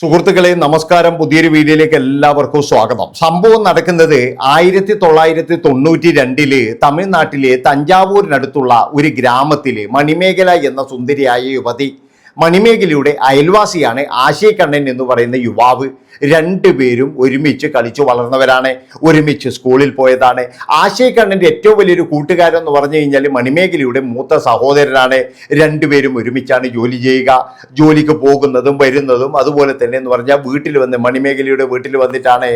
സുഹൃത്തുക്കളെ നമസ്കാരം. പുതിയൊരു വീഡിയോയിലേക്ക് എല്ലാവർക്കും സ്വാഗതം. സംഭവം നടക്കുന്നത് ആയിരത്തി തൊള്ളായിരത്തി തൊണ്ണൂറ്റി രണ്ടിൽ തമിഴ്നാട്ടിലെ തഞ്ചാവൂരിനടുത്തുള്ള ഒരു ഗ്രാമത്തിൽ മണിമേഖല എന്ന സുന്ദരിയായ യുവതി മണിമേഖലയുടെ അയൽവാസിയാണ് ആശയക്കണ്ണൻ എന്ന് പറയുന്ന യുവാവ്. രണ്ടുപേരും ഒരുമിച്ച് കളിച്ചു വളർന്നവരാണ് ഒരുമിച്ച് സ്കൂളിൽ പോയതാണ്. ആശയക്കണ്ണന്റെ ഏറ്റവും വലിയൊരു കൂട്ടുകാരൻ എന്ന് പറഞ്ഞു കഴിഞ്ഞാൽ മണിമേഖലയുടെ മൂത്ത സഹോദരനാണ്. രണ്ടുപേരും ഒരുമിച്ചാണ് ജോലി ചെയ്യുക. ജോലിക്ക് പോകുന്നതും വരുന്നതും അതുപോലെ തന്നെ എന്ന് പറഞ്ഞാൽ വീട്ടിൽ വന്ന് മണിമേഖലയുടെ വീട്ടിൽ വന്നിട്ടാണ്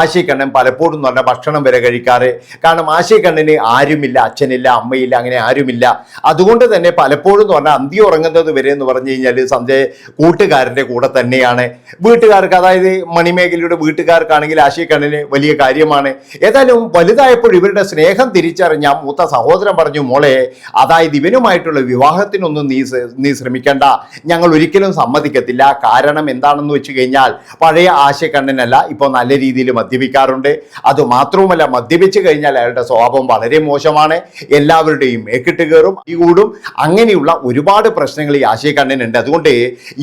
ആശയക്കണ്ണൻ പലപ്പോഴും എന്ന് പറഞ്ഞാൽ ഭക്ഷണം വരെ കഴിക്കാറ്. കാരണം ആശയക്കണ്ണന് ആരുമില്ല അച്ഛനില്ല അമ്മയില്ല അങ്ങനെ ആരുമില്ല. അതുകൊണ്ട് തന്നെ പലപ്പോഴും എന്ന് പറഞ്ഞാൽ അന്തി ഉറങ്ങുന്നത് വരെ എന്ന് പറഞ്ഞു കഴിഞ്ഞാൽ സന്ധ്യ കൂട്ടുകാരന്റെ കൂടെ തന്നെയാണ്. വീട്ടുകാർക്ക് അതായത് മണിമേഖലയുടെ വീട്ടുകാർക്കാണെങ്കിൽ ആശയക്കണ്ണന് വലിയ കാര്യമാണ്. ഏതായാലും വലുതായപ്പോൾ ഇവരുടെ സ്നേഹം തിരിച്ചറിഞ്ഞ മൂത്ത സഹോദരൻ പറഞ്ഞു മോളെ അതായത് ഇവനുമായിട്ടുള്ള വിവാഹത്തിനൊന്നും നീ നീ ശ്രമിക്കണ്ട. ഞങ്ങൾ ഒരിക്കലും സമ്മതിക്കത്തില്ല. കാരണം എന്താണെന്ന് വെച്ച് കഴിഞ്ഞാൽ പഴയ ആശയക്കണ്ണനല്ല ഇപ്പോൾ നല്ല രീതിയിൽ മദ്യപിക്കാറുണ്ട്. അത് മാത്രവുമല്ല മദ്യപിച്ച് കഴിഞ്ഞാൽ അയാളുടെ സ്വഭാവം വളരെ മോശമാണ്. എല്ലാവരുടെയും മേക്കിട്ട് കയറും ഈ കൂടും. അങ്ങനെയുള്ള ഒരുപാട് പ്രശ്നങ്ങൾ ഈ ആശയക്കണ്ണനുണ്ട്. അതുകൊണ്ട്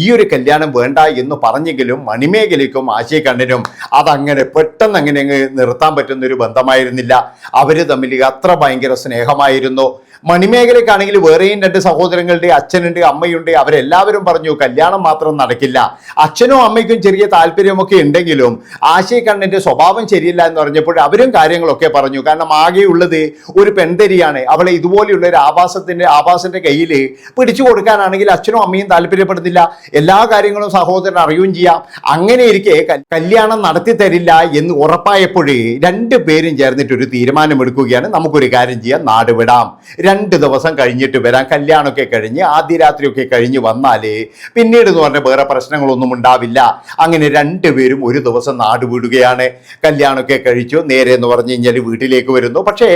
ഈ ഒരു കല്യാണം വേണ്ട എന്ന് പറഞ്ഞെങ്കിലും മണിമേഖലയ്ക്കും ആശയക്കണ്ണനും അതങ്ങനെ പെട്ടെന്ന് അങ്ങനെ അങ്ങ് നിർത്താൻ പറ്റുന്ന ഒരു ബന്ധമായിരുന്നില്ല. അവർ തമ്മിൽ അത്ര ഭയങ്കര സ്നേഹമായിരുന്നു. മണിമേഖലയ്ക്കാണെങ്കിൽ വേറെയും രണ്ട് സഹോദരങ്ങളുടെ അച്ഛനുണ്ട് അമ്മയുണ്ട്. അവരെല്ലാവരും പറഞ്ഞു കല്യാണം മാത്രം നടക്കില്ല. അച്ഛനും അമ്മയ്ക്കും ചെറിയ താല്പര്യമൊക്കെ ഉണ്ടെങ്കിലും ആശയക്കണ്ണന്റെ സ്വഭാവം ശരിയല്ല എന്ന് പറഞ്ഞപ്പോൾ അവരും കാര്യങ്ങളൊക്കെ പറഞ്ഞു. കാരണം ആകെയുള്ളത് ഒരു പെൺതരിയാണ്. അവളെ ഇതുപോലെയുള്ള ഒരു ആവാസത്തിന്റെ ആവാസിന്റെ കയ്യിൽ പിടിച്ചു കൊടുക്കാനാണെങ്കിൽ അച്ഛനും അമ്മയും താല്പര്യപ്പെടുന്നില്ല. എല്ലാ കാര്യങ്ങളും സഹോദരൻ അറിയുകയും ചെയ്യാം. അങ്ങനെ ഇരിക്കെ കല്യാണം നടത്തി തരില്ല എന്ന് ഉറപ്പായപ്പോഴേ രണ്ടു പേരും ചേർന്നിട്ട് ഒരു തീരുമാനമെടുക്കുകയാണ്. നമുക്കൊരു കാര്യം ചെയ്യാം. നാട് വിടാം. രണ്ട് ദിവസം കഴിഞ്ഞിട്ട് വരാം. കല്യാണമൊക്കെ കഴിഞ്ഞ് ആദ്യ രാത്രിയൊക്കെ കഴിഞ്ഞ് വന്നാലേ പിന്നീട് എന്ന് പറഞ്ഞാൽ വേറെ പ്രശ്നങ്ങളൊന്നും ഉണ്ടാവില്ല. അങ്ങനെ രണ്ടുപേരും ഒരു ദിവസം നാട് വിടുകയാണ്. കല്യാണമൊക്കെ കഴിച്ചു നേരെ എന്ന് പറഞ്ഞു കഴിഞ്ഞാൽ വീട്ടിലേക്ക് വരുന്നു. പക്ഷേ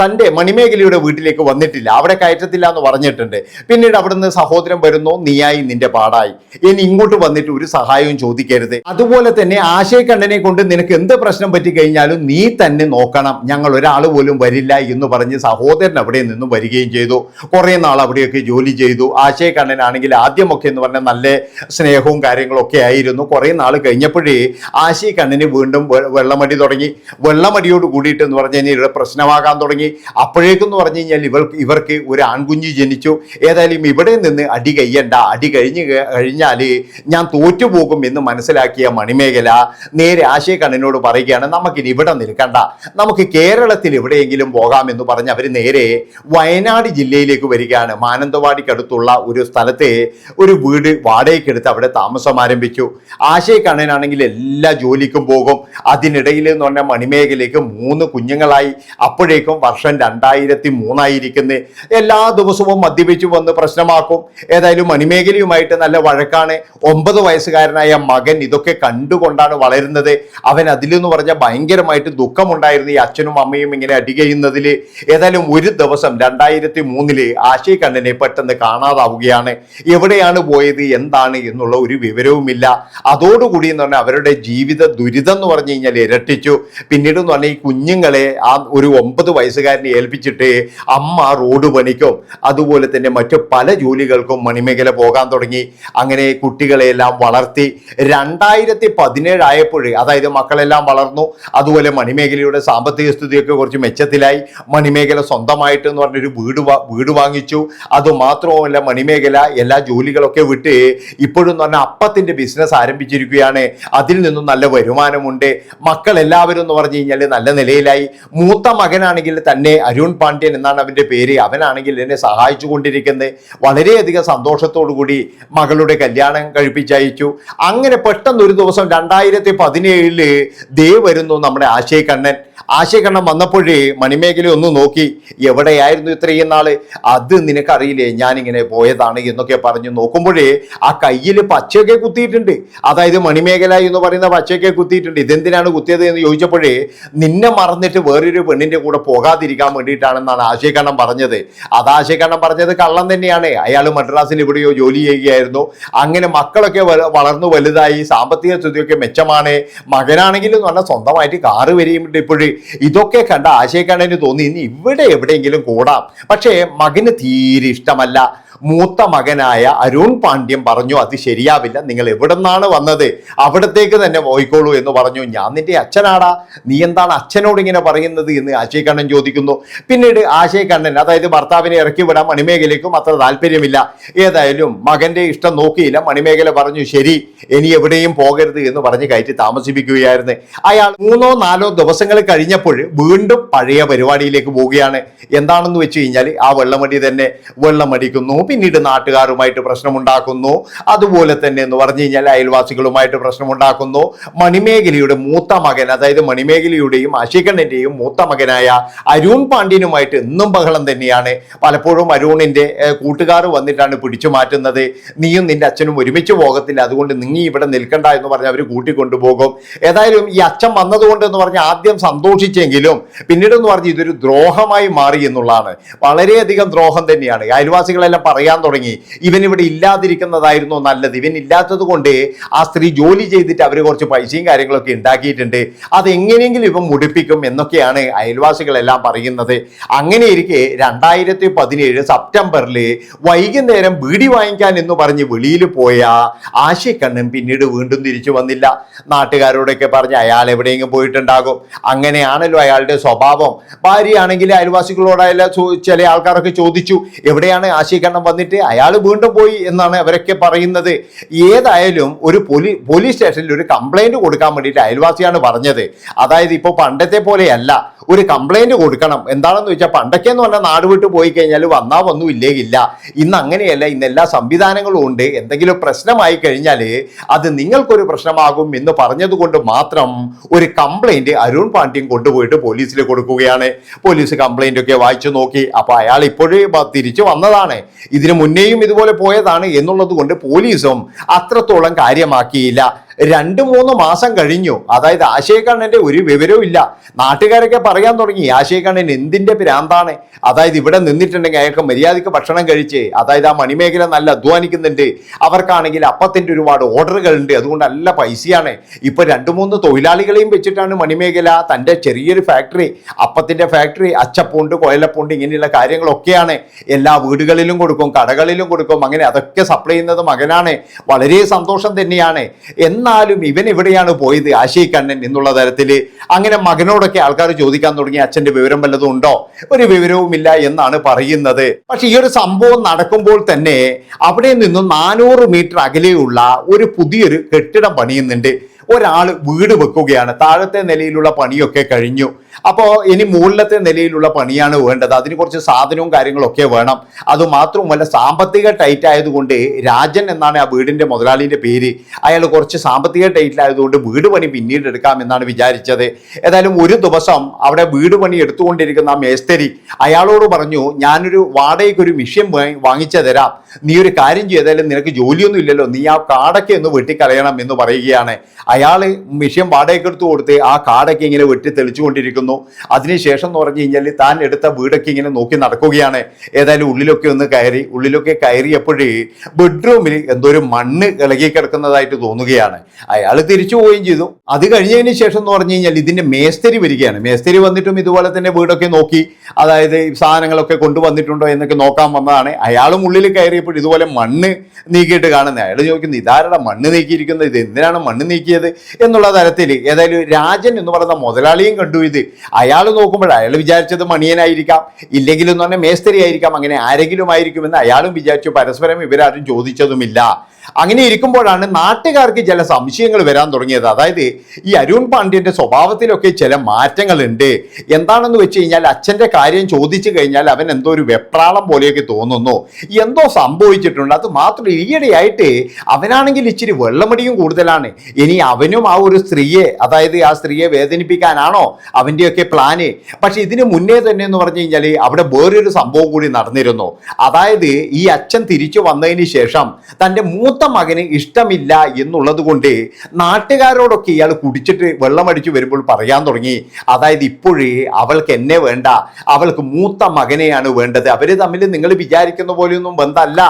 തന്റെ മണിമേഖലയുടെ വീട്ടിലേക്ക് വന്നിട്ടില്ല. അവിടെ കയറ്റത്തില്ല എന്ന് പറഞ്ഞിട്ടുണ്ട്. പിന്നീട് അവിടുന്ന് സഹോദരൻ വരുന്നു നീയായി നിന്റെ പാടായി. ഇനി ഇങ്ങോട്ട് വന്നിട്ട് ഒരു സഹായവും ചോദിക്കരുത്. അതുപോലെ തന്നെ ആശയക്കണ്ണനെ കൊണ്ട് നിനക്ക് എന്ത് പ്രശ്നം പറ്റി കഴിഞ്ഞാലും നീ തന്നെ നോക്കണം. ഞങ്ങൾ ഒരാൾ പോലും വരില്ല എന്ന് പറഞ്ഞ് സഹോദരൻ അവിടെ നിന്നും വരികയും ചെയ്തു. കുറേ നാൾ അവിടെയൊക്കെ ജോലി ചെയ്തു. ആശയക്കണ്ണനാണെങ്കിൽ ആദ്യമൊക്കെ എന്ന് പറഞ്ഞാൽ നല്ല സ്നേഹവും കാര്യങ്ങളൊക്കെ ആയിരുന്നു. കുറേ നാൾ കഴിഞ്ഞപ്പോഴേ ആശയക്കണ്ണന് വീണ്ടും വെള്ളമടി തുടങ്ങി. വെള്ളമടിയോട് കൂടിയിട്ട് എന്ന് പറഞ്ഞു കഴിഞ്ഞാൽ ഇവിടെ പ്രശ്നമാകാൻ തുടങ്ങി. അപ്പോഴേക്കെന്ന് പറഞ്ഞു കഴിഞ്ഞാൽ ഇവർക്ക് ഇവർക്ക് ഒരു ആൺകുഞ്ഞ് ജനിച്ചു. ഏതായാലും ഇവിടെ നിന്ന് അടി കഴിയണ്ട അടി കഴിഞ്ഞ് കഴിഞ്ഞാൽ ഞാൻ തോറ്റുപോകും എന്ന് മനസ്സിലാക്കിയ മണിമേഖല നേരെ ആശയക്കണ്ണനോട് പറയുകയാണ് നമുക്കിനി ഇവിടെ നിൽക്കണ്ട. നമുക്ക് കേരളത്തിൽ എവിടെയെങ്കിലും പോകാമെന്ന് പറഞ്ഞ് അവർ നേരെ വയനാട് ജില്ലയിലേക്ക് വരികയാണ്. മാനന്തവാടിക്കടുത്തുള്ള ഒരു സ്ഥലത്തെ ഒരു വീട് വാടകയ്ക്കെടുത്ത് അവിടെ താമസം ആരംഭിച്ചു. ആശയ കണ്ണനാണെങ്കിൽ എല്ലാ ജോലിക്കും പോകും. അതിനിടയിൽ എന്ന് പറഞ്ഞാൽ മണിമേഖലയ്ക്ക് മൂന്ന് കുഞ്ഞുങ്ങളായി. അപ്പോഴേക്കും വർഷം രണ്ടായിരത്തി മൂന്നായിരിക്കുന്നത് എല്ലാ ദിവസവും മദ്യപിച്ചു വന്ന് പ്രശ്നമാക്കും. ഏതായാലും മണിമേഖലയുമായിട്ട് നല്ല വഴക്കാണ്. ഒമ്പത് വയസ്സുകാരനായ മകൻ ഇതൊക്കെ കണ്ടുകൊണ്ടാണ് വളരുന്നത്. അവൻ അതിലെന്ന് പറഞ്ഞാൽ ഭയങ്കരമായിട്ട് ദുഃഖമുണ്ടായിരുന്നു ഈ അച്ഛനും അമ്മയും ഇങ്ങനെ അടി ചെയ്യുന്നതിൽ ഏതായാലും ഒരു ദിവസം രണ്ടായിരത്തി മൂന്നിൽ കണ്ണനെ പെട്ടെന്ന് കാണാതാവുകയാണ്. എവിടെയാണ് പോയത് എന്താണ് എന്നുള്ള ഒരു വിവരവുമില്ല. അതോടുകൂടി എന്ന് പറഞ്ഞാൽ അവരുടെ ജീവിത ദുരിതം എന്ന് പറഞ്ഞു കഴിഞ്ഞാൽ ഇരട്ടിച്ചു. പിന്നീട് എന്ന് പറഞ്ഞാൽ ഈ കുഞ്ഞുങ്ങളെ ആ ഒരു ഒമ്പത് വയസ്സുകാരനെ ഏൽപ്പിച്ചിട്ട് അമ്മ റോഡ് പണിക്കും അതുപോലെ തന്നെ മറ്റു പല ജോലികൾക്കും മണിമേഖല പോകാൻ തുടങ്ങി. അങ്ങനെ കുട്ടികളെയെല്ലാം വളർത്തി. രണ്ടായിരത്തി പതിനേഴായപ്പോഴേ അതായത് മക്കളെല്ലാം വളർന്നു. അതുപോലെ മണിമേഖലയുടെ സാമ്പത്തിക സ്ഥിതിയൊക്കെ കുറച്ച് മെച്ചത്തിലായി. മണിമേഖല സ്വന്തമായിട്ട് എന്ന് പറഞ്ഞൊരു വീട് വീട് വാങ്ങിച്ചു. അത് അതുമാത്രവുമല്ല മണിമേഖല എല്ലാ ജോലികളൊക്കെ വിട്ട് ഇപ്പോഴും എന്ന് പറഞ്ഞാൽ അപ്പത്തിന്റെ ബിസിനസ് ആരംഭിച്ചിരിക്കുകയാണ്. അതിൽ നിന്നും നല്ല വരുമാനമുണ്ട്. മക്കൾ എല്ലാവരും എന്ന് പറഞ്ഞു കഴിഞ്ഞാൽ നല്ല നിലയിലായി. മൂത്ത മകനാണെങ്കിൽ തന്നെ അരുൺ പാണ്ഡ്യൻ എന്നാണ് അവന്റെ പേര്. അവനാണെങ്കിൽ എന്നെ സഹായിച്ചു കൊണ്ടിരിക്കുന്നത് വളരെയധികം സന്തോഷത്തോടു കൂടി മകളുടെ കല്യാണം കഴിപ്പിച്ചയച്ചു. അങ്ങനെ പെട്ടെന്ന് ഒരു ദിവസം രണ്ടായിരത്തി പതിനേഴിൽ ദേ വരുന്നു നമ്മുടെ ആശയക്കണ്ണൻ ആശയക്കണ്ണൻ വന്നപ്പോഴേ മണിമേഖല ഒന്ന് നോക്കി. എവിടെയായിരുന്നു ഇത്രയും നാൾ. അത് നിനക്കറിയില്ലേ ഞാനിങ്ങനെ പോയതാണ് എന്നൊക്കെ പറഞ്ഞു നോക്കുമ്പോഴേ ആ കയ്യിൽ പച്ചയൊക്കെ കുത്തിയിട്ടുണ്ട്. അതായത് മണിമേഖല എന്ന് പറയുന്ന പച്ചയൊക്കെ കുത്തിയിട്ടുണ്ട്. ഇതെന്തിനാണ് കുത്തിയത് എന്ന് ചോദിച്ചപ്പോഴേ നിന്നെ മറന്നിട്ട് വേറൊരു പെണ്ണിന്റെ കൂടെ പോകാതിരിക്കാൻ വേണ്ടിയിട്ടാണെന്നാണ് ആശയക്കണ്ണം പറഞ്ഞത്. അത് ആശയക്കണ്ണം പറഞ്ഞത് കള്ളം തന്നെയാണ്. അയാൾ മദ്രാസിൽ എവിടെയോ ജോലി ചെയ്യുകയായിരുന്നു. അങ്ങനെ മക്കളൊക്കെ വളർന്നു വലുതായി സാമ്പത്തിക സ്ഥിതിയൊക്കെ മെച്ചമാണ്. മകനാണെങ്കിലും നല്ല സ്വന്തമായിട്ട് കാറ് വരെയും ഇപ്പോഴേ. ഇതൊക്കെ കണ്ട ആശയക്കണ്ണന് തോന്നി ഇനി ഇവിടെ എവിടെയെങ്കിലും കൂടാം. പക്ഷേ മകന് തീരെ ഇഷ്ടമല്ല. മൂത്ത മകനായ അരുൺ പാണ്ഡ്യൻ പറഞ്ഞു അത് ശരിയാവില്ല നിങ്ങൾ എവിടെ നിന്നാണ് വന്നത്? അവിടത്തേക്ക് തന്നെ പോയിക്കോളൂ എന്ന് പറഞ്ഞു. ഞാൻ നിന്റെ അച്ഛനാടാ. നീ എന്താണ് അച്ഛനോട് ഇങ്ങനെ പറയുന്നത്? എന്ന് ആശയ കണ്ണൻ ചോദിക്കുന്നു. പിന്നീട് ആശയ കണ്ണൻ അതായത് ഭർത്താവിനെ ഇറക്കി വിടാൻ മണിമേഖലയ്ക്കും അത്ര താല്പര്യമില്ല. ഏതായാലും മകന്റെ ഇഷ്ടം നോക്കിയില്ല. മണിമേഖല പറഞ്ഞു ശരി ഇനി എവിടെയും പോകരുത് എന്ന് പറഞ്ഞ് കയറ്റി താമസിപ്പിക്കുകയായിരുന്നു. അയാൾ മൂന്നോ നാലോ ദിവസങ്ങൾ കഴിഞ്ഞപ്പോൾ വീണ്ടും പഴയ പരിപാടിയിലേക്ക് പോവുകയാണ്. എന്താണെന്ന് വെച്ച് കഴിഞ്ഞാൽ ആ വെള്ളമടി തന്നെ വെള്ളമടിക്കുന്നു. പിന്നീട് നാട്ടുകാരുമായിട്ട് പ്രശ്നമുണ്ടാക്കുന്നു. അതുപോലെ തന്നെ എന്ന് പറഞ്ഞു കഴിഞ്ഞാൽ അയൽവാസികളുമായിട്ട് പ്രശ്നമുണ്ടാക്കുന്നു. മണിമേഖലയുടെ മൂത്ത മകൻ അതായത് മണിമേഖലയുടെയും അശികണ്ണന്റെയും മൂത്ത മകനായ അരുൺ പാണ്ഡ്യനുമായിട്ട് എന്നും ബഹളം തന്നെയാണ്. പലപ്പോഴും അരുണിന്റെ കൂട്ടുകാർ വന്നിട്ടാണ് പിടിച്ചു മാറ്റുന്നത്. നീയും നിന്റെ അച്ഛനും ഒരുമിച്ച് പോകത്തില്ല. അതുകൊണ്ട് നീ ഇവിടെ നിൽക്കണ്ട എന്ന് പറഞ്ഞ് അവർ കൂട്ടിക്കൊണ്ടുപോകും. ഏതായാലും ഈ അച്ഛൻ വന്നതുകൊണ്ട് എന്ന് പറഞ്ഞ് ആദ്യം സന്തോഷിച്ചെങ്കിലും പിന്നീട് എന്ന് പറഞ്ഞ് ഇതൊരു ദ്രോഹമായി മാറി എന്നുള്ളതാണ്. വളരെയധികം ദ്രോഹം തന്നെയാണ്. അയൽവാസികളെല്ലാം പറയാൻ തുടങ്ങി. ഇവൻ ഇവിടെ ഇല്ലാതിരിക്കുന്നതായിരുന്നു നല്ലത്. ഇവൻ ഇല്ലാത്തത് കൊണ്ട് ആ സ്ത്രീ ജോലി ചെയ്തിട്ട് അവർ കുറച്ച് പൈസയും കാര്യങ്ങളൊക്കെ ഉണ്ടാക്കിയിട്ടുണ്ട്. അതെങ്ങനെയെങ്കിലും ഇവൻ മുടിപ്പിക്കും എന്നൊക്കെയാണ് അയൽവാസികളെല്ലാം പറയുന്നത്. അങ്ങനെ ഇരിക്കെ രണ്ടായിരത്തി പതിനേഴ് സെപ്റ്റംബറിൽ വൈകുന്നേരം ബീഡി വാങ്ങിക്കാൻ എന്ന് പറഞ്ഞ് വെളിയിൽ പോയ ആശയക്കണ്ണൻ പിന്നീട് വീണ്ടും തിരിച്ചു വന്നില്ല. നാട്ടുകാരോടൊക്കെ പറഞ്ഞ് അയാൾ എവിടെയെങ്കിലും പോയിട്ടുണ്ടാകും. അങ്ങനെയാണല്ലോ അയാളുടെ സ്വഭാവം. ഭാര്യയാണെങ്കിൽ അയൽവാസികളോടായാലും ചില ആൾക്കാരൊക്കെ ചോദിച്ചു എവിടെയാണ് ആശയക്കണ്ണൻ വന്നിട്ട് അയാൾ വീണ്ടും പോയി എന്നാണ് അവരൊക്കെ പറയുന്നത്. ഏതായാലും ഒരു പോലീ പോലീസ് സ്റ്റേഷനിൽ ഒരു കംപ്ലൈന്റ് കൊടുക്കാൻ വേണ്ടിയിട്ട് അയൽവാസിയാണ് പറഞ്ഞത്. അതായത് ഇപ്പോൾ പണ്ടത്തെ പോലെയല്ല. ഒരു കംപ്ലൈന്റ് കൊടുക്കണം. എന്താണെന്ന് വെച്ചാൽ പണ്ടൊക്കെ എന്ന് പറഞ്ഞാൽ നാട് വിട്ട് പോയി കഴിഞ്ഞാൽ വന്നാ വന്നു ഇല്ലേ ഇല്ല ഇന്ന് അങ്ങനെയല്ല ഇന്ന് എല്ലാ സംവിധാനങ്ങളും ഉണ്ട്. എന്തെങ്കിലും പ്രശ്നമായി കഴിഞ്ഞാൽ അത് നിങ്ങൾക്കൊരു പ്രശ്നമാകും എന്ന് പറഞ്ഞതുകൊണ്ട് മാത്രം ഒരു കംപ്ലൈന്റ് അരുൺ പാണ്ഡ്യൻ കൊണ്ടുപോയിട്ട് പോലീസിൽ കൊടുക്കുകയാണ്. പോലീസ് കംപ്ലൈന്റ് ഒക്കെ വായിച്ചു നോക്കി. അപ്പൊ അയാൾ ഇപ്പോഴേ തിരിച്ചു വന്നതാണ്. ഇതിനു മുന്നേയും ഇതുപോലെ പോയതാണ് എന്നുള്ളത് കൊണ്ട് പോലീസും അത്രത്തോളം കാര്യമാക്കിയില്ല. രണ്ട് മൂന്ന് മാസം കഴിഞ്ഞു. അതായത് ആശയക്കണ്ണന്റെ ഒരു വിവരവും ഇല്ല. നാട്ടുകാരൊക്കെ പറയാൻ തുടങ്ങി. ആശയക്കണ്ണൻ എന്തിന്റെ ഭ്രാന്താണ്? അതായത് ഇവിടെ നിന്നിട്ടുണ്ടെങ്കിൽ അയാൾക്ക് മര്യാദയ്ക്ക് ഭക്ഷണം കഴിച്ച് അതായത് ആ മണിമേഖല നല്ല അധ്വാനിക്കുന്നുണ്ട്. അവർക്കാണെങ്കിൽ അപ്പത്തിന്റെ ഒരുപാട് ഓർഡറുകൾ ഉണ്ട് അതുകൊണ്ട് നല്ല പൈസയാണ്. ഇപ്പൊ രണ്ട് മൂന്ന് തൊഴിലാളികളെയും വെച്ചിട്ടാണ് മണിമേഖല തന്റെ ചെറിയൊരു ഫാക്ടറി അപ്പത്തിന്റെ ഫാക്ടറി അച്ചപ്പുണ്ട് കൊയലപ്പുണ്ട് ഇങ്ങനെയുള്ള കാര്യങ്ങളൊക്കെയാണ്. എല്ലാ വീടുകളിലും കൊടുക്കും കടകളിലും കൊടുക്കും. അങ്ങനെ അതൊക്കെ സപ്ലൈ ചെയ്യുന്നത് മകനാണ്. വളരെ സന്തോഷം തന്നെയാണ്. എന്നാലും ഇവൻ എവിടെയാണ് പോയത്? ആശയ കണ്ണൻ എന്നുള്ള തരത്തിൽ അങ്ങനെ മകനോടൊക്കെ ആൾക്കാർ ചോദിക്കാൻ തുടങ്ങി അച്ഛന്റെ വിവരം വല്ലതും ഉണ്ടോ? ഒരു വിവരവുമില്ല എന്നാണ് പറയുന്നത്. പക്ഷെ ഈ ഒരു സംഭവം നടക്കുമ്പോൾ തന്നെ അവിടെ നിന്നും നാനൂറ് മീറ്റർ അകലെയുള്ള ഒരു പുതിയൊരു കെട്ടിടം പണിയുന്നുണ്ട്. ഒരാൾ വീട് വെക്കുകയാണ്. താഴത്തെ നിലയിലുള്ള പണിയൊക്കെ കഴിഞ്ഞു. അപ്പോൾ ഇനി മുകളിലത്തെ നിലയിലുള്ള പണിയാണ് വേണ്ടത്. അതിന് കുറച്ച് സാധനവും കാര്യങ്ങളൊക്കെ വേണം. അതുമാത്രവുമല്ല സാമ്പത്തിക ടൈറ്റ് ആയതുകൊണ്ട് രാജൻ എന്നാണ് ആ വീടിന്റെ മുതലാളിന്റെ പേര്. അയാൾ കുറച്ച് സാമ്പത്തിക ടൈറ്റ് ആയതുകൊണ്ട് വീട് പണി പിന്നീട് എടുക്കാം എന്നാണ് വിചാരിച്ചത്. ഏതായാലും ഒരു ദിവസം അവിടെ വീട് പണി എടുത്തുകൊണ്ടിരിക്കുന്ന ആ മേസ്തരി അയാളോട് പറഞ്ഞു ഞാനൊരു വാടകയ്ക്ക് ഒരു മിഷ്യൻ വാങ്ങിച്ചു തരാം. നീ ഒരു കാര്യം ചെയ്താലും നിനക്ക് ജോലിയൊന്നും ഇല്ലല്ലോ. നീ ആ കാടൊക്കെ ഒന്ന് വെട്ടിക്കളയണം എന്ന് പറയുകയാണ്. അയാൾ മിഷ്യം വാടകയ്ക്ക് എടുത്തു കൊടുത്ത് ആ കാടൊക്കെ ഇങ്ങനെ വെട്ടി തെളിച്ചുകൊണ്ടിരിക്കുന്നു. അതിനുശേഷം എന്ന് പറഞ്ഞു കഴിഞ്ഞാൽ താൻ എടുത്ത വീടൊക്കെ ഇങ്ങനെ നോക്കി നടക്കുകയാണ്. ഏതായാലും ഉള്ളിലൊക്കെ ഒന്ന് കയറി ഉള്ളിലൊക്കെ കയറിയപ്പോഴേ ബെഡ്റൂമിൽ എന്തോ ഒരു മണ്ണ് ഇളകി കിടക്കുന്നതായിട്ട് തോന്നുകയാണ്. അയാൾ തിരിച്ചു പോവുകയും ചെയ്തു. അത് കഴിഞ്ഞതിന് ശേഷം എന്ന് പറഞ്ഞു കഴിഞ്ഞാൽ ഇതിന്റെ മേസ്തരി വരികയാണ്. മേസ്തരി വന്നിട്ടും ഇതുപോലെ തന്നെ വീടൊക്കെ നോക്കി അതായത് സാധനങ്ങളൊക്കെ കൊണ്ടുവന്നിട്ടുണ്ടോ എന്നൊക്കെ നോക്കാൻ വന്നതാണ്. അയാളും ഉള്ളിൽ കയറിയപ്പോൾ ഇതുപോലെ മണ്ണ് നീക്കിയിട്ട് കാണുന്നത്. അയാൾ ചോദിക്കുന്നു ഇതാരുടെ മണ്ണ് നീക്കിയിരിക്കുന്നത്? ഇത് എന്തിനാണ് മണ്ണ് നീക്കിയത്? എന്നുള്ള തരത്തിൽ ഏതായാലും രാജൻ എന്ന് പറയുന്ന മുതലാളിയും കണ്ടു ഇത്. അയാൾ നോക്കുമ്പോൾ അയാൾ വിചാരിച്ചത് മണിയനായിരിക്കാം. ഇല്ലെങ്കിൽ എന്ന് പറഞ്ഞാൽ മേസ്തരി ആയിരിക്കാം അങ്ങനെ ആരെങ്കിലും ആയിരിക്കുമെന്ന് അയാളും വിചാരിച്ചു. പരസ്പരം ഇവരാരും ചോദിച്ചതുമില്ല. അങ്ങനെ ഇരിക്കുമ്പോഴാണ് നാട്ടുകാർക്ക് ചില സംശയങ്ങൾ വരാൻ തുടങ്ങിയത്. അതായത് ഈ അരുൺ പാണ്ഡ്യന്റെ സ്വഭാവത്തിലൊക്കെ ചില മാറ്റങ്ങളുണ്ട്. എന്താണെന്ന് വെച്ച് കഴിഞ്ഞാൽ അച്ഛന്റെ കാര്യം ചോദിച്ചു കഴിഞ്ഞാൽ അവൻ എന്തോ ഒരു വെപ്രാളം പോലെയൊക്കെ തോന്നുന്നു. എന്തോ സംഭവിച്ചിട്ടുണ്ട്. അത് മാത്രം ഈയിടെയായിട്ട് അവനാണെങ്കിൽ ഇച്ചിരി വെള്ളമടിയും കൂടുതലാണ്. ഇനി അവനും ആ ഒരു സ്ത്രീയെ അതായത് ആ സ്ത്രീയെ വേദനിപ്പിക്കാനാണോ അവന്റെയൊക്കെ പ്ലാന് പക്ഷെ ഇതിന് മുന്നേ തന്നെ എന്ന് പറഞ്ഞു കഴിഞ്ഞാൽ അവിടെ വേറൊരു സംഭവം കൂടി നടന്നിരുന്നു. അതായത് ഈ അച്ഛൻ തിരിച്ചു വന്നതിന് ശേഷം തന്റെ മൂത്ത മകന് ഇഷ്ടമില്ല എന്നുള്ളത് കൊണ്ട് നാട്ടുകാരോടൊക്കെ ഇയാൾ കുടിച്ചിട്ട് വെള്ളമടിച്ചു വരുമ്പോൾ പറയാൻ തുടങ്ങി. അതായത് ഇപ്പോഴേ അവൾക്ക് എന്നെ വേണ്ട അവൾക്ക് മൂത്ത മകനെയാണ് വേണ്ടത്. അവർ തമ്മിൽ നിങ്ങൾ വിചാരിക്കുന്ന പോലെയൊന്നും ബന്ധമല്ല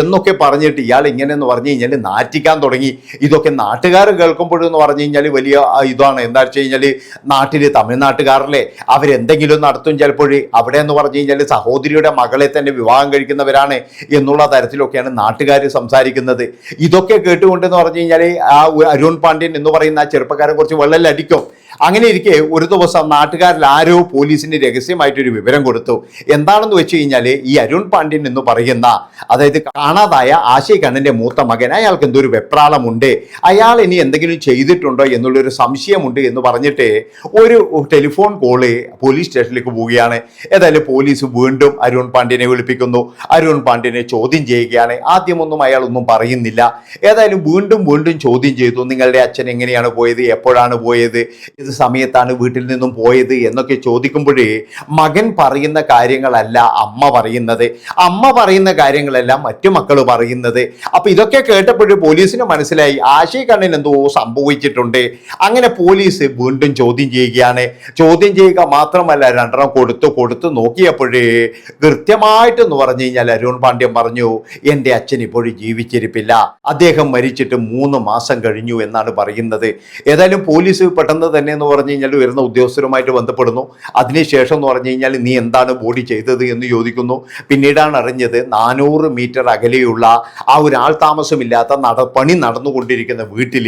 എന്നൊക്കെ പറഞ്ഞിട്ട് ഇയാൾ ഇങ്ങനെ എന്ന് പറഞ്ഞു കഴിഞ്ഞാൽ നാറ്റിക്കാൻ തുടങ്ങി. ഇതൊക്കെ നാട്ടുകാർ കേൾക്കുമ്പോഴെന്ന് പറഞ്ഞു കഴിഞ്ഞാൽ വലിയ ഇതാണ്. എന്താ വെച്ച് കഴിഞ്ഞാൽ നാട്ടിൽ തമിഴ്നാട്ടുകാരല്ലേ അവരെന്തെങ്കിലും നടത്തും ചിലപ്പോൾ അവിടെ എന്ന് പറഞ്ഞു കഴിഞ്ഞാൽ സഹോദരിയുടെ മകളെ തന്നെ വിവാഹം കഴിക്കുന്നവരാണ് എന്നുള്ള തരത്തിലൊക്കെയാണ് നാട്ടുകാർ സംസാരിക്കുന്നത്. ഇതൊക്കെ കേട്ടുകൊണ്ടെന്ന് പറഞ്ഞു കഴിഞ്ഞാൽ ആ അരുൺ പാണ്ഡ്യൻ എന്ന് പറയുന്ന ആ ചെറുപ്പക്കാരൻ കുറച്ച് വെള്ളം അടിക്കും അങ്ങനെ ഇരിക്കെ ഒരു ദിവസം നാട്ടുകാരിൽ ആരോ പോലീസിന് രഹസ്യമായിട്ടൊരു വിവരം കൊടുത്തു. എന്താണെന്ന് വെച്ച് കഴിഞ്ഞാൽ ഈ അരുൺ പാണ്ഡ്യൻ എന്ന് പറയുന്ന അതായത് കാണാതായ ആശയ കണ്ണന്റെ മൂത്ത മകൻ അയാൾക്ക് എന്തൊരു വെപ്രാളമുണ്ട്. അയാൾ ഇനി എന്തെങ്കിലും ചെയ്തിട്ടുണ്ടോ എന്നുള്ളൊരു സംശയമുണ്ട് എന്ന് പറഞ്ഞിട്ട് ഒരു ടെലിഫോൺ കോൾ പോലീസ് സ്റ്റേഷനിലേക്ക് പോവുകയാണ്. ഏതായാലും പോലീസ് വീണ്ടും അരുൺ പാണ്ഡ്യനെ വിളിപ്പിക്കുന്നു. അരുൺ പാണ്ഡ്യനെ ചോദ്യം ചെയ്യുകയാണ്. ആദ്യമൊന്നും അയാൾ ഒന്നും പറയുന്നില്ല. ഏതായാലും വീണ്ടും വീണ്ടും ചോദ്യം ചെയ്തു നിങ്ങളുടെ അച്ഛൻ എങ്ങനെയാണ് പോയത്? എപ്പോഴാണ് പോയത്? ഏത് സമയത്താണ് വീട്ടിൽ നിന്നും പോയത് എന്നൊക്കെ ചോദിക്കുമ്പോഴേ മകൻ പറയുന്ന കാര്യങ്ങളല്ല അമ്മ പറയുന്നത്. അമ്മ പറയുന്ന കാര്യങ്ങളെല്ലാം മറ്റു മക്കൾ പറയുന്നത്. അപ്പൊ ഇതൊക്കെ കേട്ടപ്പോഴും പോലീസിന് മനസ്സിലായി. ആശയ കണ്ണൻ എന്തോ സംഭവിച്ചിട്ടുണ്ട്. അങ്ങനെ പോലീസ് വീണ്ടും ചോദ്യം ചെയ്യുകയാണ്. ചോദ്യം ചെയ്യുക മാത്രമല്ല രണ്ടെണ്ണം കൊടുത്തു കൊടുത്തു നോക്കിയപ്പോഴേ കൃത്യമായിട്ടെന്ന് പറഞ്ഞു കഴിഞ്ഞാൽ അരുൺ പാണ്ഡ്യൻ പറഞ്ഞു എന്റെ അച്ഛൻ ഇപ്പോഴും ജീവിച്ചിരിപ്പില്ല. അദ്ദേഹം മരിച്ചിട്ട് മൂന്ന് മാസം കഴിഞ്ഞു എന്നാണ് പറയുന്നത്. ഏതായാലും പോലീസ് പെട്ടെന്ന് തന്നെ എന്ന് പറഞ്ഞു കഴിഞ്ഞാൽ വരുന്ന ഉദ്യോഗസ്ഥരുമായിട്ട് ബന്ധപ്പെടുന്നു. അതിനുശേഷം എന്ന് പറഞ്ഞു കഴിഞ്ഞാൽ നീ എന്താണ് ബോഡി ചെയ്തത് എന്ന് ചോദിക്കുന്നു. പിന്നീടാണ് അറിഞ്ഞത് നാനൂറ് മീറ്റർ അകലെയുള്ള ആ ഒരു ആൾ താമസമില്ലാത്ത നട പണി നടന്നുകൊണ്ടിരിക്കുന്ന വീട്ടിൽ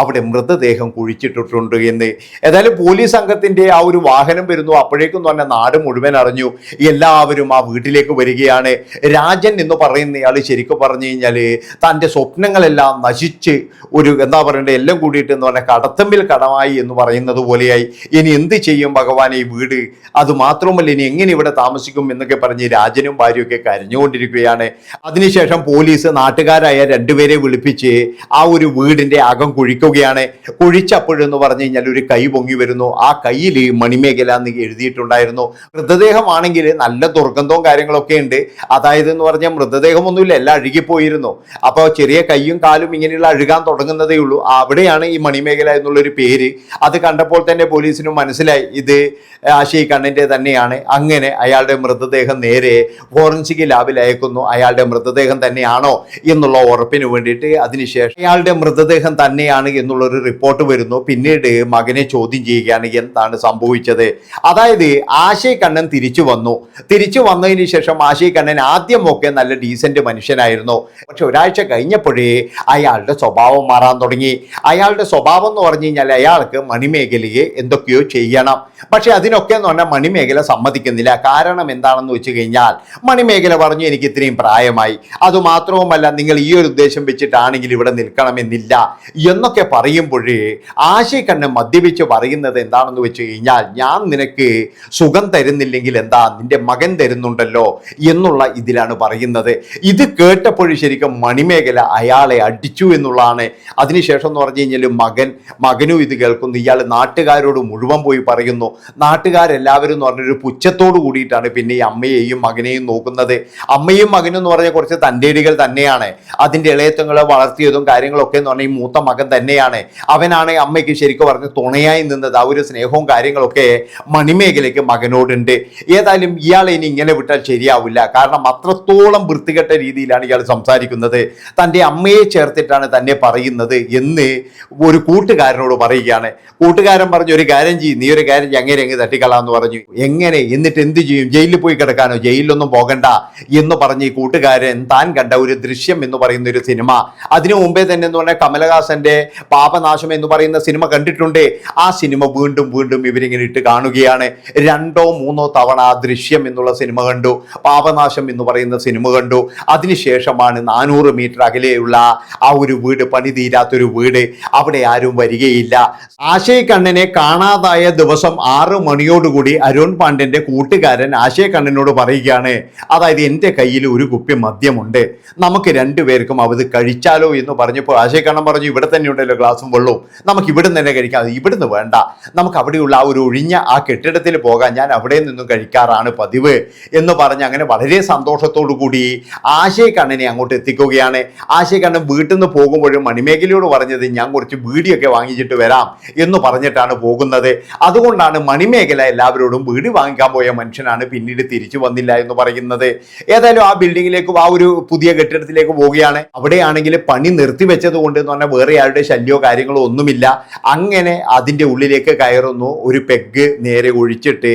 അവിടെ മൃതദേഹം കുഴിച്ചിട്ടിട്ടുണ്ട് എന്ന്. ഏതായാലും പോലീസ് സംഘത്തിന്റെ ആ ഒരു വാഹനം വരുന്നു. അപ്പോഴേക്കും തന്നെ നാട് മുഴുവൻ അറിഞ്ഞു. എല്ലാവരും ആ വീട്ടിലേക്ക് വരികയാണ്. രാജൻ എന്ന് പറയുന്നയാൾ ശരിക്കും പറഞ്ഞു കഴിഞ്ഞാൽ തന്റെ സ്വപ്നങ്ങളെല്ലാം നശിച്ച് ഒരു എന്താ പറയണ്ടേ എല്ലാം കൂടിയിട്ട് എന്ന് പറഞ്ഞാൽ കടത്തമ്പിൽ കടമായി എന്ന് പറയുന്നത് പോലെയായി. ഇനി എന്ത് ചെയ്യും ഭഗവാൻ ഈ വീട്? അത് മാത്രമല്ല ഇനി എങ്ങനെ ഇവിടെ താമസിക്കും എന്നൊക്കെ പറഞ്ഞ് രാജനും ഭാര്യയൊക്കെ കരഞ്ഞുകൊണ്ടിരിക്കുകയാണ്. അതിനുശേഷം പോലീസ് നാട്ടുകാരായ രണ്ടുപേരെ വിളിപ്പിച്ച് ആ ഒരു വീടിന്റെ അകം കുഴിക്കുകയാണ്. കുഴിച്ചപ്പോഴെന്ന് പറഞ്ഞു കഴിഞ്ഞാൽ ഒരു കൈ പൊങ്ങി വരുന്നു. ആ കയ്യിൽ മണിമേഖല എന്ന് എഴുതിയിട്ടുണ്ടായിരുന്നു. മൃതദേഹമാണെങ്കിൽ നല്ല ദുർഗന്ധവും കാര്യങ്ങളൊക്കെ ഉണ്ട്. അതായത് എന്ന് പറഞ്ഞാൽ മൃതദേഹമൊന്നുമില്ല എല്ലാം അഴുകിപ്പോയിരുന്നു. അപ്പോൾ ചെറിയ കൈയും കാലും ഇങ്ങനെയുള്ള അഴുകാൻ തുടങ്ങുന്നതേ ഉള്ളൂ. അവിടെയാണ് ഈ മണിമേഖല എന്നുള്ളൊരു പേര്. അത് കണ്ടപ്പോൾ തന്നെ പോലീസിനും മനസ്സിലായി ഇത് ആശി കണ്ണിന്റെ തന്നെയാണ്. അങ്ങനെ അയാളുടെ മൃതദേഹം നേരെ ഫോറൻസിക് ലാബിൽ അയക്കുന്നു. അയാളുടെ മൃതദേഹം തന്നെയാണോ എന്നുള്ള ഉറപ്പിന് വേണ്ടിയിട്ട് അതിനുശേഷം അയാളുടെ മൃതദേഹം തന്നെയാണ് എന്നുള്ളൊരു റിപ്പോർട്ട് വരുന്നു. പിന്നീട് മകനെ ചോദ്യം ചെയ്യുകയാണ് എന്താണ് സംഭവിച്ചത്? അതായത് ആശയ കണ്ണൻ തിരിച്ചു വന്നു. തിരിച്ചു വന്നതിന് ശേഷം ആശയ കണ്ണൻ ആദ്യമൊക്കെ നല്ല ഡീസന്റ് മനുഷ്യനായിരുന്നു. പക്ഷെ ഒരാഴ്ച കഴിഞ്ഞപ്പോഴേ അയാളുടെ സ്വഭാവം മാറാൻ തുടങ്ങി. അയാളുടെ സ്വഭാവം എന്ന് പറഞ്ഞു കഴിഞ്ഞാൽ അയാൾക്ക് മണിമേഖലയെ എന്തൊക്കെയോ ചെയ്യണം. പക്ഷെ അതിനൊക്കെ എന്ന് പറഞ്ഞാൽ മണിമേഖല സമ്മതിക്കുന്നില്ല. കാരണം എന്താണെന്ന് വെച്ച് കഴിഞ്ഞാൽ മണിമേഖല പറഞ്ഞു എനിക്ക് ഇത്രയും പ്രായമായി. അതുമാത്രവുമല്ല നിങ്ങൾ ഈ ഒരു ഉദ്ദേശം വെച്ചിട്ടാണെങ്കിൽ ഇവിടെ നിൽക്കണമെന്നില്ല എന്നൊക്കെ പറയുമ്പോഴേ ആശയക്കണ്ണ് മദ്യപിച്ച് പറയുന്നത് എന്താണെന്ന് വെച്ച് കഴിഞ്ഞാൽ ഞാൻ നിനക്ക് സുഖം തരുന്നില്ലെങ്കിൽ എന്താ നിന്റെ മകൻ തരുന്നുണ്ടല്ലോ എന്നുള്ള ഇതിലാണ് പറയുന്നത്. ഇത് കേട്ടപ്പോൾ ശരിക്കും മണിമേഖല അയാളെ അടിച്ചു എന്നുള്ളതാണ്. അതിനുശേഷം എന്ന് പറഞ്ഞു കഴിഞ്ഞാൽ മകൻ മകനും ഇത് കേൾക്കുന്നു ഇയാൾ നാട്ടുകാരോട് മുഴുവൻ പോയി പറയുന്നു. നാട്ടുകാരെല്ലാവരും എന്ന് പറഞ്ഞൊരു പുച്ഛത്തോട് കൂടിയിട്ടാണ് പിന്നെ ഈ അമ്മയെയും മകനെയും നോക്കുന്നത്. അമ്മയും മകനും എന്ന് പറഞ്ഞാൽ കുറച്ച് തന്റെടികൾ തന്നെയാണ്. അതിന്റെ ഇളയത്വങ്ങളെ വളർത്തിയതും കാര്യങ്ങളൊക്കെ എന്ന് പറഞ്ഞാൽ ഈ മൂത്ത മകൻ തന്നെയാണ്. അവനാണ് അമ്മയ്ക്ക് ശരിക്കും പറഞ്ഞ് തുണയായി നിന്നത്. ആ ഒരു സ്നേഹവും കാര്യങ്ങളൊക്കെ മണിമേഖലയ്ക്ക് മകനോടുണ്ട്. ഏതായാലും ഇയാൾ ഇനി ഇങ്ങനെ വിട്ടാൽ ശരിയാവില്ല. കാരണം അത്രത്തോളം വൃത്തികെട്ട രീതിയിലാണ് ഇയാൾ സംസാരിക്കുന്നത്. തന്റെ അമ്മയെ ചേർത്തിട്ടാണ് തന്നെ പറയുന്നത് എന്ന് ഒരു കൂട്ടുകാരനോട് പറയുകയാണ്. കൂട്ടുകാരൻ പറഞ്ഞു ഒരു കാര്യം ചെയ്യും നീ ഒരു കാര്യം ചെയ്യും അങ്ങനെ അങ്ങ് തട്ടിക്കളാന്ന് പറഞ്ഞു. എങ്ങനെ? എന്നിട്ട് എന്ത് ചെയ്യും? ജയിലിൽ പോയി കിടക്കാനോ? ജയിലിലൊന്നും പോകണ്ട എന്ന് പറഞ്ഞ് ഈ കൂട്ടുകാരൻ താൻ കണ്ട ഒരു ദൃശ്യം എന്ന് പറയുന്ന ഒരു സിനിമ. അതിനു മുമ്പേ തന്നെ എന്ന് പറഞ്ഞാൽ കമലഹാസന്റെ പാപനാശം എന്ന് പറയുന്ന സിനിമ കണ്ടിട്ടുണ്ട്. ആ സിനിമ വീണ്ടും വീണ്ടും ഇവരിങ്ങനെ ഇട്ട് കാണുകയാണ്. രണ്ടോ മൂന്നോ തവണ ആ ദൃശ്യം എന്നുള്ള സിനിമ കണ്ടു. പാപനാശം എന്ന് പറയുന്ന സിനിമ കണ്ടു. അതിനുശേഷമാണ് നാനൂറ് മീറ്റർ അകലെയുള്ള ആ ഒരു വീട് പണി തീരാത്തൊരു വീട് അവിടെ ആരും വരികയില്ല. ആശയ് കണ്ണനെ കാണാതായ ദിവസം ആറ് മണിയോടുകൂടി അരുൺ പാണ്ഡ്യന്റെ കൂട്ടുകാരൻ ആശയ കണ്ണനോട് പറയുകയാണ് അതായത് എന്റെ കയ്യിൽ ഒരു കുപ്പി മദ്യമുണ്ട്. നമുക്ക് രണ്ടുപേർക്കും അത് കഴിച്ചാലോ എന്ന് പറഞ്ഞപ്പോൾ ആശയ കണ്ണൻ പറഞ്ഞു ഇവിടെ തന്നെ ഉണ്ടല്ലോ ഗ്ലാസും വെള്ളവും. നമുക്ക് ഇവിടെ നിന്ന് തന്നെ കഴിക്കാം. ഇവിടുന്ന് വേണ്ട. നമുക്ക് അവിടെയുള്ള ആ ഒരു ഒഴിഞ്ഞ ആ കെട്ടിടത്തിൽ പോകാൻ ഞാൻ അവിടെ നിന്നും കഴിക്കാറാണ് പതിവ്. എന്ന് പറഞ്ഞ് അങ്ങനെ വളരെ സന്തോഷത്തോടു കൂടി ആശയ കണ്ണനെ അങ്ങോട്ട് എത്തിക്കുകയാണ്. ആശയ കണ്ണൻ വീട്ടിൽ നിന്ന് പോകുമ്പോഴും മണിമേഖലയോട് പറഞ്ഞത് ഞാൻ കുറച്ച് ബീഡിയൊക്കെ വാങ്ങിച്ചിട്ട് വരാം എന്ന് പറഞ്ഞിട്ടാണ് പോകുന്നത്. അതുകൊണ്ടാണ് മണിമേഖല എല്ലാവരോടും വീട് വാങ്ങിക്കാൻ പോയ മനുഷ്യനാണ് പിന്നീട് തിരിച്ചു വന്നില്ല എന്ന് പറയുന്നത്. ഏതായാലും ആ ബിൽഡിങ്ങിലേക്ക് ആ ഒരു പുതിയ കെട്ടിടത്തിലേക്ക് പോവുകയാണ്. അവിടെയാണെങ്കിൽ പണി നിർത്തിവെച്ചത് കൊണ്ട് എന്ന് പറഞ്ഞാൽ വേറെ ആരുടെ ശല്യമോ കാര്യങ്ങളോ ഒന്നുമില്ല. അങ്ങനെ അതിന്റെ ഉള്ളിലേക്ക് കയറുന്നു. ഒരു പെഗ് നേരെ ഒഴിച്ചിട്ട്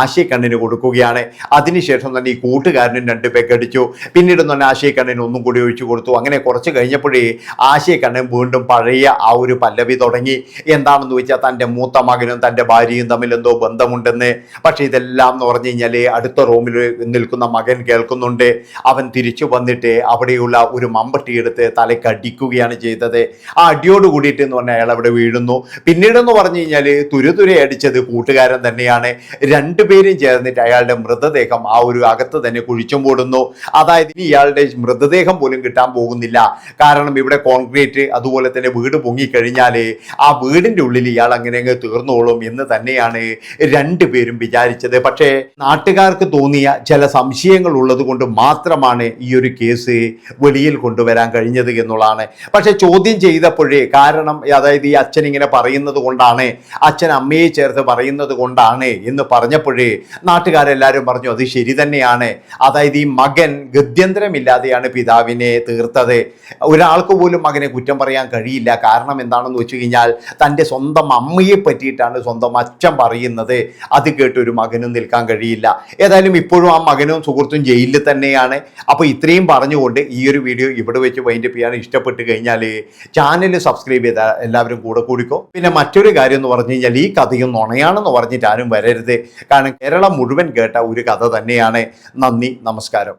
ആശയക്കണ്ണിന് കൊടുക്കുകയാണ്. അതിനുശേഷം തന്നെ ഈ കൂട്ടുകാരനും രണ്ട് പെഗ് അടിച്ചു. പിന്നീട് തന്നെ ആശയക്കണ്ണിന് ഒന്നും കൂടി ഒഴിച്ചു കൊടുത്തു. അങ്ങനെ കുറച്ച് കഴിഞ്ഞപ്പോഴേ ആശയക്കണ്ണൻ വീണ്ടും പഴയ ആ ഒരു പല്ലവി തുടങ്ങി. എന്താണെന്ന് വെച്ചാൽ തന്റെ മൂത്ത മകനും തന്റെ ഭാര്യയും തമ്മിൽ എന്തോ ബന്ധമുണ്ടെന്ന്. പക്ഷേ ഇതെല്ലാം എന്ന് പറഞ്ഞു കഴിഞ്ഞാൽ അടുത്ത റൂമിൽ നിൽക്കുന്ന മകൻ കേൾക്കുന്നുണ്ട്. അവൻ തിരിച്ചു വന്നിട്ട് അവിടെയുള്ള ഒരു മമ്പട്ടി എടുത്ത് തലയ്ക്ക് അടിക്കുകയാണ് ചെയ്തത്. ആ അടിയോട് കൂടിയിട്ട് എന്ന് പറഞ്ഞാൽ അയാൾ അവിടെ വീഴുന്നു. പിന്നീട് എന്ന് പറഞ്ഞു കഴിഞ്ഞാൽ തുരുതുരെ അടിച്ചത് കൂട്ടുകാരൻ തന്നെയാണ്. രണ്ടുപേരും ചേർന്നിട്ട് അയാളുടെ മൃതദേഹം ആ ഒരു അകത്ത് തന്നെ കുഴിച്ചും മൂടുന്നു. അതായത് ഇനി ഇയാളുടെ മൃതദേഹം പോലും കിട്ടാൻ പോകുന്നില്ല. കാരണം ഇവിടെ കോൺക്രീറ്റ് അതുപോലെ തന്നെ വീട് പൊങ്ങിക്കഴിഞ്ഞാൽ ആ വീടിന്റെ ഉള്ളിൽ ഇയാൾ അങ്ങനെ അങ്ങ് തീർന്നോളും എന്ന് തന്നെയാണ് രണ്ടുപേരും വിചാരിച്ചത്. പക്ഷേ നാട്ടുകാർക്ക് തോന്നിയ ചില സംശയങ്ങൾ ഉള്ളത് കൊണ്ട് മാത്രമാണ് ഈ ഒരു കേസ് വെളിയിൽ കൊണ്ടുവരാൻ കഴിഞ്ഞത് എന്നുള്ളതാണ്. പക്ഷെ ചോദ്യം ചെയ്തപ്പോഴേ കാരണം അതായത് ഈ അച്ഛൻ ഇങ്ങനെ പറയുന്നത് കൊണ്ടാണ് അച്ഛൻ അമ്മയെ ചേർത്ത് പറയുന്നത് കൊണ്ടാണ് എന്ന് പറഞ്ഞപ്പോഴേ നാട്ടുകാരെല്ലാവരും പറഞ്ഞു അത് ശരി തന്നെയാണ്. അതായത് ഈ മകൻ ഗത്യന്തരമില്ലാതെയാണ് പിതാവിനെ തീർത്തത്. ഒരാൾക്ക് പോലും മകനെ കുറ്റം പറയാൻ കഴിയില്ല. കാരണം എന്താണെന്ന് വെച്ച് കഴിഞ്ഞാൽ തന്റെ സ്വന്തം അമ്മയെ പറ്റിയിട്ടാണ് സ്വന്തം അച്ഛൻ പറയുന്നത്. അത് കേട്ട് ഒരു മകനും നിൽക്കാൻ കഴിയില്ല. ഏതായാലും ഇപ്പോഴും ആ മകനും സുഹൃത്തും ജയിലിൽ തന്നെയാണ്. അപ്പോൾ ഇത്രയും പറഞ്ഞുകൊണ്ട് ഈ ഒരു വീഡിയോ ഇവിടെ വെച്ച് വൈൻഡപ്പ് ചെയ്യാൻ ഇഷ്ടപ്പെട്ട് കഴിഞ്ഞാൽ ചാനൽ സബ്സ്ക്രൈബ് ചെയ്താൽ എല്ലാവരും കൂടെ കൂടിക്കോ. പിന്നെ മറ്റൊരു കാര്യം എന്ന് പറഞ്ഞു കഴിഞ്ഞാൽ ഈ കഥയും നുണയാണെന്ന് പറഞ്ഞിട്ട് ആരും വരരുത്. കാരണം കേരളം മുഴുവൻ കേട്ട ഒരു കഥ തന്നെയാണ്. നന്ദി നമസ്കാരം.